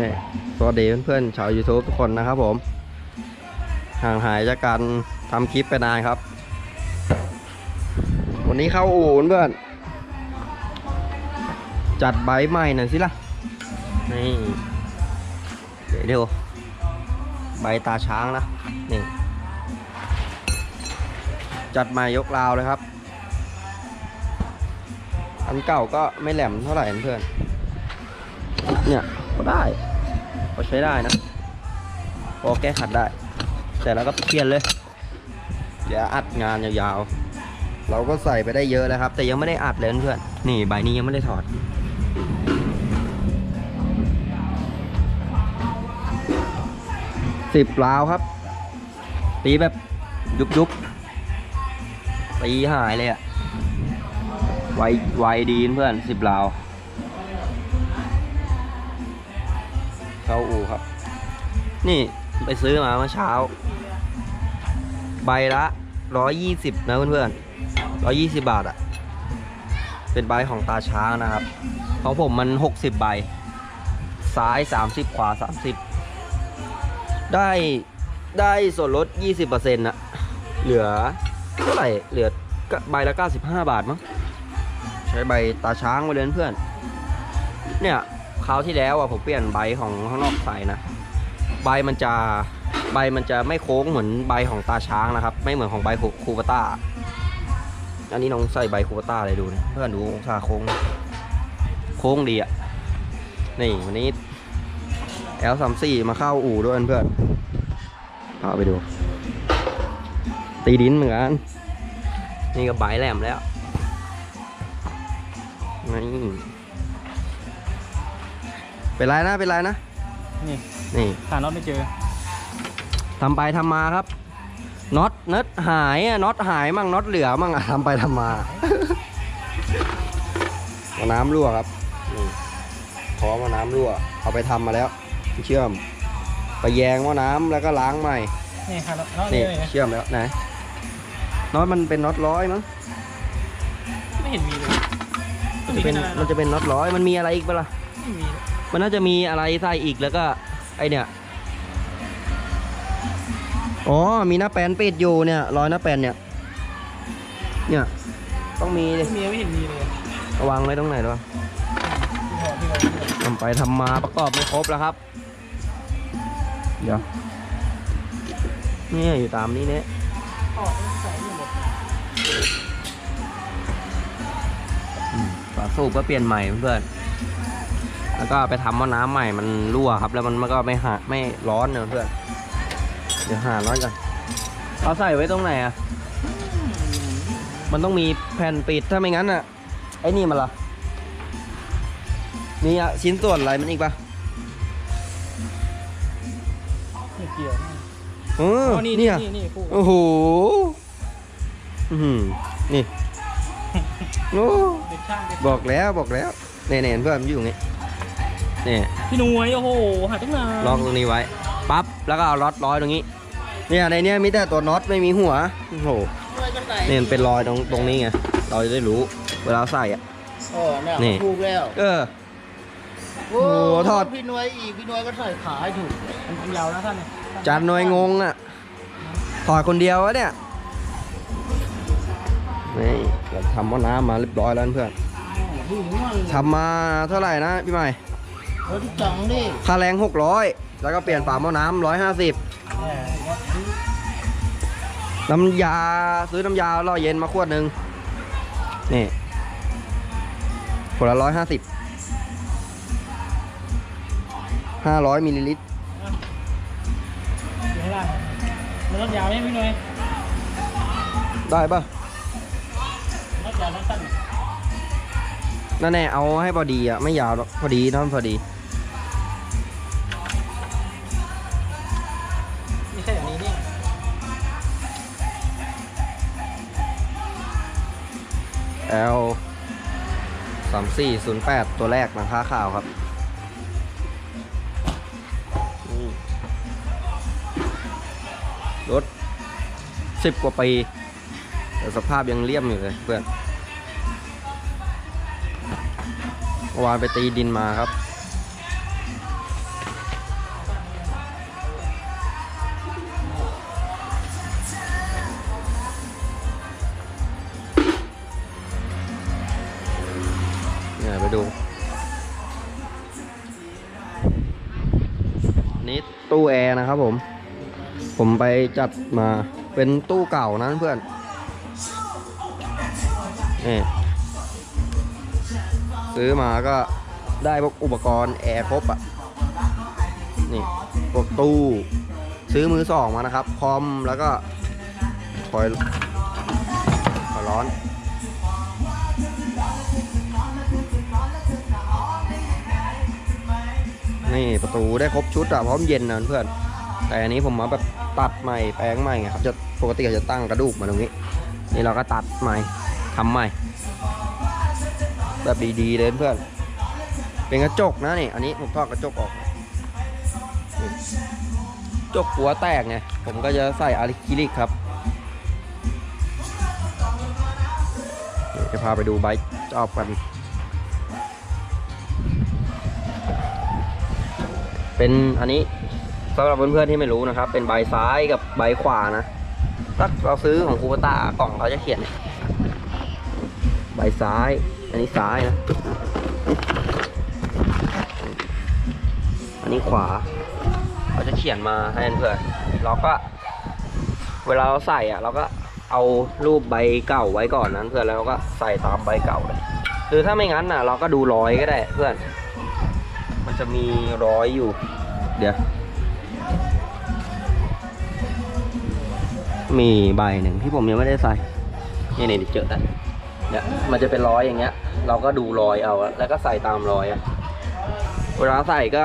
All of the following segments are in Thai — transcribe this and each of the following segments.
นี่สวัสดีเพื่อนๆชาว YouTube ทุกคนนะครับผม ห่างหายจากการทำคลิปไปนานครับ วันนี้เข้าอู่เพื่อน จัดใบใหม่หน่อยสิล่ะ นี่ เดี๋ยวดูใบตาช้างนะ นี่ จัดใหม่ยกราวเลยครับ อันเก่าก็ไม่แหลมเท่าไหร่เพื่อน เนี่ยก็ได้ ก็ใช้ได้นะพอแก้ขัดได้ แต่เราก็เปลี่ยนเลยเดี๋ยวอัดงานยาวๆ เราก็ใส่ไปได้เยอะแล้วครับ แต่ยังไม่ได้อัดเลยเพื่อนนี่ใบนี้ยังไม่ได้ถอดสิบลาวครับตีแบบยุบยุบๆตีหายเลยอะไวไวดีเพื่อนสิบลาว เข้าอู่ครับ นี่ไปซื้อมาเมื่อเช้า ใบละร้อยยี่สิบนะเพื่อนๆร้อยยี่สิบบาทอะเป็นใบของตาช้างนะครับ ของผมมันหกสิบใบ ซ้ายสามสิบขวาสามสิบได้ได้ส่วนลดยี่สิบเปอร์เซ็นต์ะเหลือเท่าไหร่เหลือใบละเก้าสิบห้าบาทมั้งใช้ใบตาช้างมาเลยเพื่อนเนี่ย คราวที่แล้วอะผมเปลี่ยนใบของข้างนอกใส่นะ ใบมันจะใบมันจะไม่โค้งเหมือนใบของตาช้างนะครับ ไม่เหมือนของใบคูคูปต้า อันนี้น้องใส่ใบคูปต้าเลยดูนะเพื่อนดูองศาโค้ง โค้งดีอะ นี่วันนี้ L 3 4 มาเข้าอู่ด้วยเพื่อนพาไปดู ตีดินเหมือนกัน นี่ก็ใบแหลมแล้วนี่ เป็นไรนะเป็นไรนะ นี่นี่หาน็อตไม่เจอทำไปทำมาครับน็อตเน็ตหายอะน็อตหายมั่งน็อตเหลือมั่งอะทำไปทำมาเอาน้ำรั่วครับนี่ขอมาน้ำรั่ว เอาไปทำมาแล้ว เชื่อม ไปแยงหม้อน้ำแล้วก็ล้างใหม่ นี่หาน็อตน็อตนี่เลยนะเชื่อมแล้วไหนน็อตมันเป็นน็อตร้อยมั้งไม่เห็นมีเลยมันจะเป็นมันจะเป็นน็อตร้อยมันมีอะไรอีกปะล่ะไม่มี มันน่าจะมีอะไรใส่อีกแล้วก็ไอเนี่ยอ๋อมีหน้าแปนปิดอยู่เนี่ยรอยหน้าแปนเนี่ย เนี่ยต้องมีดิไม่มีไม่เห็นมีเลยระวังไว้ตรงไหนด้วยพี่บอกพี่บอกพี่บอกทำไปทำมาประกอบไม่ครบแล้วครับ เดี๋ยวเนี่ยอยู่ตามนี้เนี่ยอ๋อใส่ไม่หมดอืมฝาสูบก็เปลี่ยนใหม่เพื่อนๆ แล้วก็ไปทำหม้อน้ำใหม่มันรั่วครับ แล้วมันก็ไม่หาไม่ร้อนเนอะเพื่อนเดี๋ยวหาร้อนกันเขาใส่ไว้ตรงไหนอะมันต้องมีแผ่นปิดถ้าไม่งั้นอะไอ้นี่มันล่ะมีอะชิ้นส่วนอะไรมันอีกปะไม่เกี่ยวเอออ๋อนี่เนี่นี่ยนี่นี่คู่โอ้โหอื้อหือนี่โอ้เด็กช่างเด็กบอกแล้วบอกแล้วเนี่ยเนี่ยเพื่อนมันอยู่ตรงนี้เนี่ยพี่หน่วยโอ้โหหาตั้งนานล็อกตรงนี้ไว้ปั๊บแล้วก็เอาล็อตร้อยตรงนี้เนี่ยในเนี้ยมีแต่ตัวน็อตไม่มีหัวโอ้โหเนี่ยมันเป็นรอยตรงตรงนี้ไงเราจะได้รู้เวลาใส่อะโอ้เนี่ยนี่ถูกแล้วเออโอ้โหทอดพี่หนวยอีกพี่หนวยก็ใส่ขาให้ถูกมันยาวนะท่านเนี่ยจานหน่วยงงอะถอดคนเดียววะเนี่ยนี่เราทำหม้อน้ำมาเรียบร้อยแล้วเพื่อนถึงมันทำมาเท่าไหร่นะพี่ใหม่ รถจังดิค่าแรงหกร้อยแล้วก็เปลี่ยนฝาหม้อน้ำร้อยห้าสิบน้ำยาซื้อน้ำยาล่อเย็นมาขวดหนึ่งนี่ขวดละร้อยห้าสิบห้าร้อยมิลลิลิตรอยู่ข้างล่างมันรถยาวไหมพี่หน่วยได้ปะรถยาวรถสั้นนั่นแน่เอาให้พอดีอะ ไม่ยาวหรอกพอดีน้ำพอดี L สามสี่ศูนย์แปดตัวแรกหลังคาขาวครับรถสิบกว่าปี แต่สภาพยังเลี่ยมอยู่เลยเพื่อนเมื่อวานไปตีดินมาครับ ตู้แอร์นะครับผม ผมไปจัดมาเป็นตู้เก่านะเพื่อนนี่ซื้อมาก็ได้พวกอุปกรณ์แอร์ครบอะ นี่พวกตู้ ซื้อมือสองมานะครับ คอมแล้วก็คอยคอยร้อน ประตูได้ครบชุดอะพร้อมเย็นนะเพื่อน แต่อันนี้ผมมาแบบตัดใหม่แปลงใหม่ไงครับจะปกติเขาจะตั้งกระดูกมาตรงนี้ นี่เราก็ตัดใหม่ทำใหม่ แบบดีๆเลยเพื่อน เป็นกระจกนะนี่ อันนี้ผมทอดกระจกออกจกหัวแตกไงผมก็จะใส่อะคริลิกครับจะพาไปดูใบค์จอบกัน เป็นอันนี้สำหรับเพื่อนๆที่ไม่รู้นะครับ เป็นใบซ้ายกับใบขวานะถ้าเราซื้อของคูปต้ากล่องเขาจะเขียน ใบซ้าย อันนี้ซ้ายนะ อันนี้ขวาเขาจะเขียนมาให้เพื่อนเราก็ เวลาเราใส่อะเราก็เอารูปใบเก่าไว้ก่อนนั้นเพื่อนแล้วเราก็ใส่ตามใบเก่าเลยคือถ้าไม่งั้นน่ะ เราก็ดูรอยก็ได้เพื่อน มันจะมีร้อยอยู่ เดี๋ยว มีใบหนึ่งที่ผมยังไม่ได้ใส่นี่นี่เจอแล้วเนี่ยมันจะเป็นร้อยอย่างเงี้ย เราก็ดูรอยเอาแล้วก็ใส่ตามรอยอะเวลาใส่ก็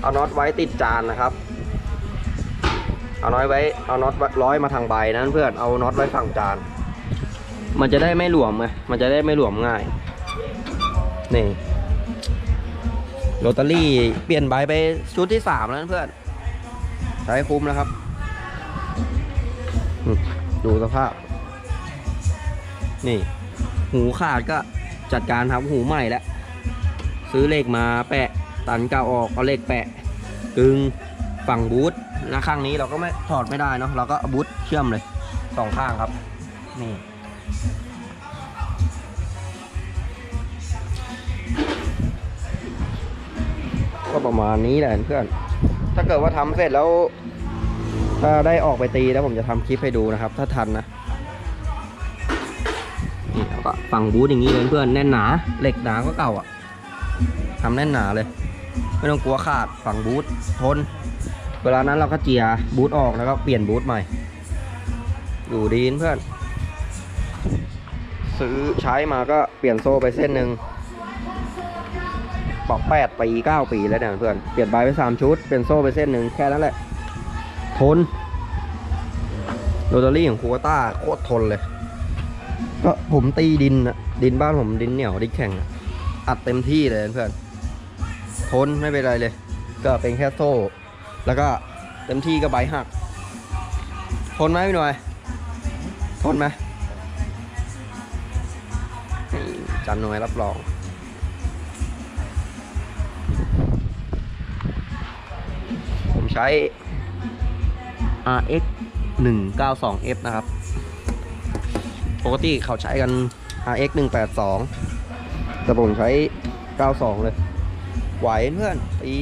เอาน็อตไว้ติดจานนะครับ เอาน้อยไว้เอาน็อตร้อยมาทางใบนั้นเพื่อนเอาน็อตไว้ฝั่งจาน มันจะได้ไม่หลวมไงมันจะได้ไม่หลวมง่ายนี่ โรตารี่เปลี่ยนใบไปชุดที่สามแล้วนะเพื่อนใช้คุ้มแล้วครับ ดูสภาพ นี่ หูขาดก็จัดการทำหูใหม่แล้ว ซื้อเหล็กมาแปะ ตันเก่าออกเอาเหล็กแปะกึงฝั่งบูทนะข้างนี้เราก็ไม่ถอดไม่ได้เนาะเราก็บูทเชื่อมเลยสองข้างครับ นี่ ประมาณนี้แหละเพื่อน ถ้าเกิดว่าทำเสร็จแล้ว ถ้าได้ออกไปตีแล้วผมจะทำคลิปให้ดูนะครับ ถ้าทันนะนี่แล้วก็ฝั่งบูธอย่างนี้เลยเพื่อนแน่นหนาเหล็กหนาก็เก่าอะทำแน่นหนาเลย ไม่ต้องกลัวขาดฝั่งบูธทน เวลานั้นเราก็เจียบูธออกแล้วก็เปลี่ยนบูธใหม่ อยู่ดีนเพื่อน ซื้อใช้มาก็เปลี่ยนโซ่ไปเส้นหนึ่ง บอกแปดปีเก้าปีแล้วเนี่ยเพื่อน เปลี่ยนใบไปสามชุด เปลี่ยนโซ่ไปเส้นหนึ่งแค่นั้นแหละ ทนโรตารี่ของคูต้าโคตรทนเลย ก็ผมตีดินอะดินบ้านผมดินเหนียวดินแข็งอัดเต็มที่เลยเพื่อน ทนไม่เป็นไรเลย ก็เป็นแค่โซ่ แล้วก็เต็มที่ก็ใบหัก ทนไหมพี่หน่อย ทนไหมจันหน่วยรับรอง ใช้ RX 192F นะครับ ปกติเขาใช้กัน RX 182แต่ผมใช้ 92 เลย ไหวเพื่อนตี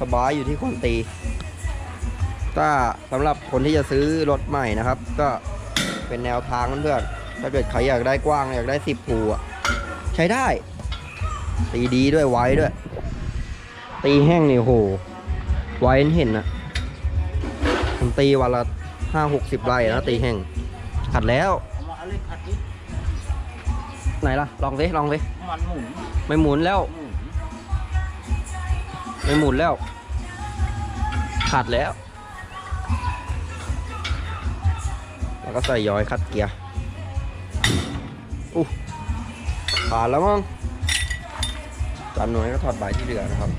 สบายอยู่ที่คนตี ถ้าสำหรับคนที่จะซื้อรถใหม่นะครับ ก็เป็นแนวทางเพื่อนถ้าเกิดใครอยากได้กว้าง อยากได้10ภูอะใช้ได้ ตีดีด้วยไว้ด้วย ตีแห้งนี่โห ไวเห็นนะผมตีวันละห้าหกสิบไร่นะตีแห้งขัดแล้ว ไหนล่ะ ลองสิลองสิมันหมุนไม่หมุนแล้วมไม่หมุนแล้ว ขัดแล้ว แล้วก็ใส่ย้อยคัดเกียร์อู้ขาดแล้วมั้งจานหน่วยก็ถอดใบที่เหลือนะครับ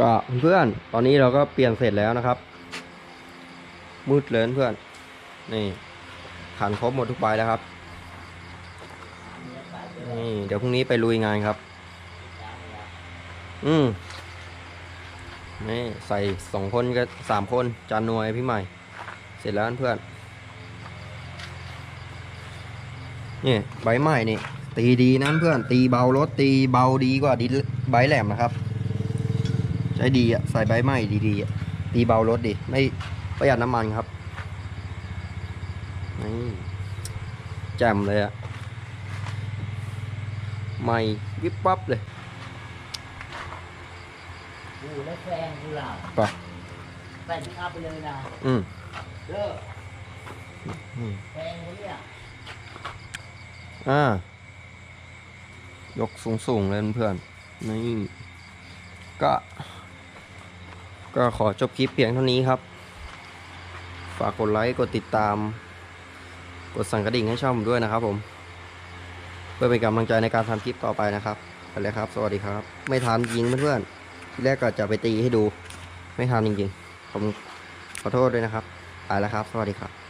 ก็เพื่อนตอนนี้เราก็เปลี่ยนเสร็จแล้วนะครับ มืดเลยเพื่อน นี่ขันครบหมดทุกใบแล้วครับ นี่ เดี๋ยวพรุ่งนี้ไปลุยงานครับ อืมนี่ใส่สองคนก็สามคนจานนวยพี่ใหม่ เสร็จแล้วเพื่อน นี่ใบใหม่นี่ ตีดีนั้นเพื่อน ตีเบารถตีเบาดีกว่าดีใบแหลมนะครับ ใช้ดีอะใส่ใบใหม่ดีๆอะตีเบารถดีไม่ประหยัดน้ำมันครับนี่แจ่มเลยอะใหม่วิบวับเลยกูและแฟนกูล่ะไปแฟนที่อัพไปเลยนะอืมเด้ออืมแฟนเขาเนี่ยอ่ายกสูงสูงๆเลยเพื่อนๆนี่ก็ ก็ขอจบคลิปเพียงเท่านี้ครับ ฝากกดไลค์ กดติดตาม กดสั่นกระดิ่งให้ช่องผมด้วยนะครับผม เพื่อเป็นกำลังใจในการทำคลิปต่อไปนะครับไปเลยครับ สวัสดีครับ ไม่ทันยิงเพื่อนๆทีแรกก็จะไปตีให้ดู ไม่ทันจริงๆ ผมขอโทษด้วยนะครับไปแล้วครับ สวัสดีครับ